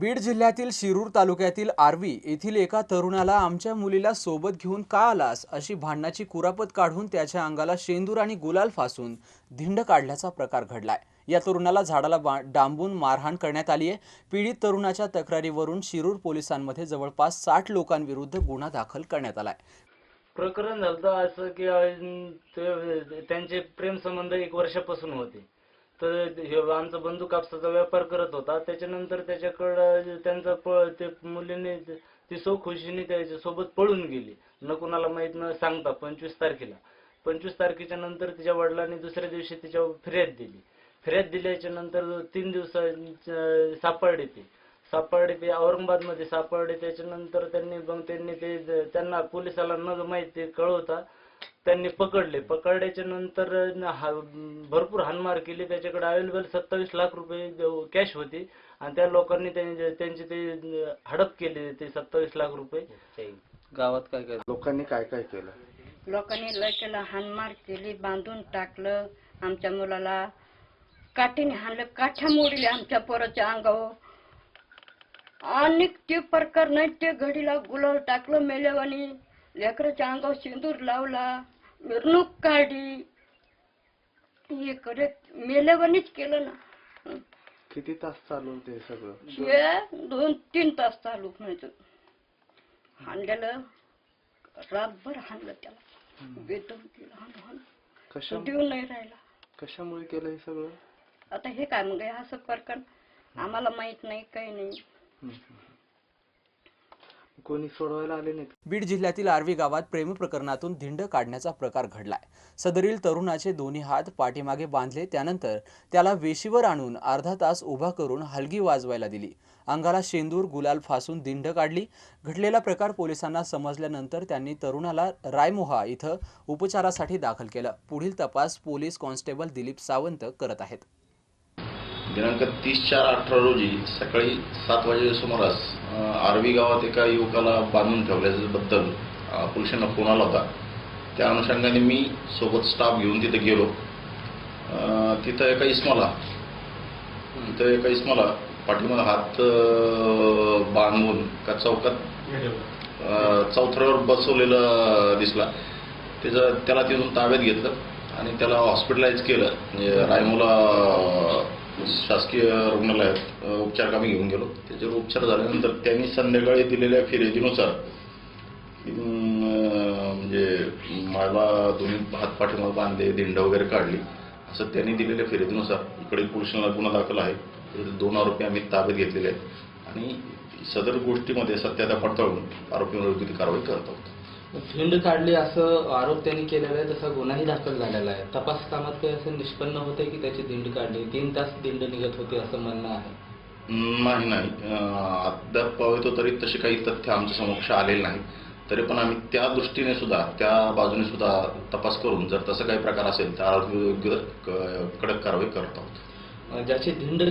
बीड जिल्ह्यातील शिरूर तालुक्यातील आर्वी येथील एका तरुणाला आमच्या मुलीला सोबत घेऊन का आलास अशी भांडणाची कुरापत काढून त्याच्या अंगाला शेंदूर आणि गुलाल फासून धिंड काढल्याचा प्रकार घडलाय. या तरुणाला झाडाला डांबून मारहाण करण्यात आली आहे. पीडित तरुणाच्या तक्रारीवरून शिरूर पोलिसांमध्ये जवळपास साठ लोकांविरुद्ध गुन्हा दाखल करण्यात आलाय. प्रकरण झालं असं की त्यांचे प्रेम संबंध एक वर्षापासून होते. तर हे आमचा बंधू कापसाचा व्यापार करत होता. त्याच्यानंतर त्याच्याकडं त्यांचा प- ते मुलीने ती सो खुशीने त्याच्या सोबत पळून गेली. न कुणाला माहीत न सांगता पंचवीस तारखेला. पंचवीस तारखेच्या नंतर तिच्या वडिलांनी दुसऱ्या दिवशी तिच्यावर फिर्याद दिली. फिर्याद दिल्याच्या नंतर तीन दिवसा सापडले ते. सापडले ते औरंगाबादमध्ये सापडले. त्याच्यानंतर त्यांनी मग त्यांनी ते त्यांना पोलिसाला न माहिती कळवता त्यांनी पकडले. पकडल्याच्या नंतर न भरपूर हाणमार केली. त्याच्याकडे अवेलेबल सत्तावीस लाख रुपये कॅश होती. आणि त्या लोकांनी त्यांचे त्यांचे ते हडप केले ते सत्तावीस लाख रुपये. गावात काय काय? लोकांनी काय काय केलं? लोकांनी लय केलं. हानमार केली बांधून टाकलं आमच्या मुलाला. काठीने हाणलं काठ्या मोडले आमच्या पोराच्या अंगावर. आणि ते प्रकार नाही ते घडीला गुलाल टाकलं मेल्यावानी. लेकराच्या अंगावर सिंदूर लावला मिरवणूक काढली. हे करे मेल्यावानीच केलं ना. किती तास चालू होते सगळं? हे दोन तीन तास चालू व्हायचं हाणलेलं रातभर हाणलं त्याला. बेदम केलं हाण हाण कशा देऊ नाही राहिला. कशामुळे केलं हे सगळं? आता हे काय मग हे असं प्रकार आम्हाला माहीत नाही काही नाही. कोणी सोडवायला आले नाहीत. बीड जिल्ह्यातील आर्वी गावात प्रेम प्रकरणातून धिंड काढण्याचा प्रकार घडलाय. सदरील तरुणाचे दोन्ही हात पाठीमागे बांधले त्यानंतर त्याला वेशीवर आणून अर्धा तास उभा करून हलगी वाजवायला दिली. अंगाला शेंदूर गुलाल फासून धिंड काढली. घडलेला प्रकार पोलिसांना समजल्यानंतर त्यांनी तरुणाला रायमोहा इथं उपचारासाठी दाखल केलं. पुढील तपास पोलीस कॉन्स्टेबल दिलीप सावंत करत आहेत. दिनांक तीस चार अठरा रोजी सकाळी सात वाजेच्या सुमारास आरवी आर्वी गावात एका युवकाला बांधून ठेवल्याबद्दल पोलिसांना फोन आला होता. त्या अनुषंगाने मी सोबत स्टाफ घेऊन तिथे गेलो. तिथं एका इस्माला तिथं एका इस्माला पाठीमागे हात बांधून का चौकात चौथऱ्यावर बसवलेलं दिसला. त्याचं त्याला तिथून ताब्यात घेतलं आणि त्याला हॉस्पिटलाइज केलं. म्हणजे रायमोला शासकीय रुग्णालयात उपचार आम्ही घेऊन गेलो. त्याच्यावर उपचार झाल्यानंतर त्यांनी संध्याकाळी दिलेल्या फिर्यादीनुसार म्हणजे मला दोन्ही हात पाठीमागे बांधले दिंड वगैरे काढली. असं त्यांनी दिलेल्या फिर्यादीनुसार इकडे पोलिसांना गुन्हा दाखल आहे. दोन आरोपी आम्ही ताब्यात घेतलेले आहेत. आणि सदर गोष्टीमध्ये सत्यता पडताळून आरोपींवर योग्य कारवाई करत आहोत. झिंड काढली असं आरोप त्यांनी केलेला आहे तसा गुन्हाही दाखल झालेला आहे. तपास कामात काही असं निष्पन्न होतंय की त्याची दिंड काढली? तीन तास दिंड निघत होती असं म्हणणं आहे. नाही नाही. अद्याप पाहतो तरी तसे काही तथ्य आमच्या समक्ष आलेले नाही तरी पण आम्ही त्या दृष्टीने सुद्धा त्या बाजूने सुद्धा तपास करून जर तसं काही प्रकार असेल तर क- कडक कारवाई करत आहोत. ज्याची धिंड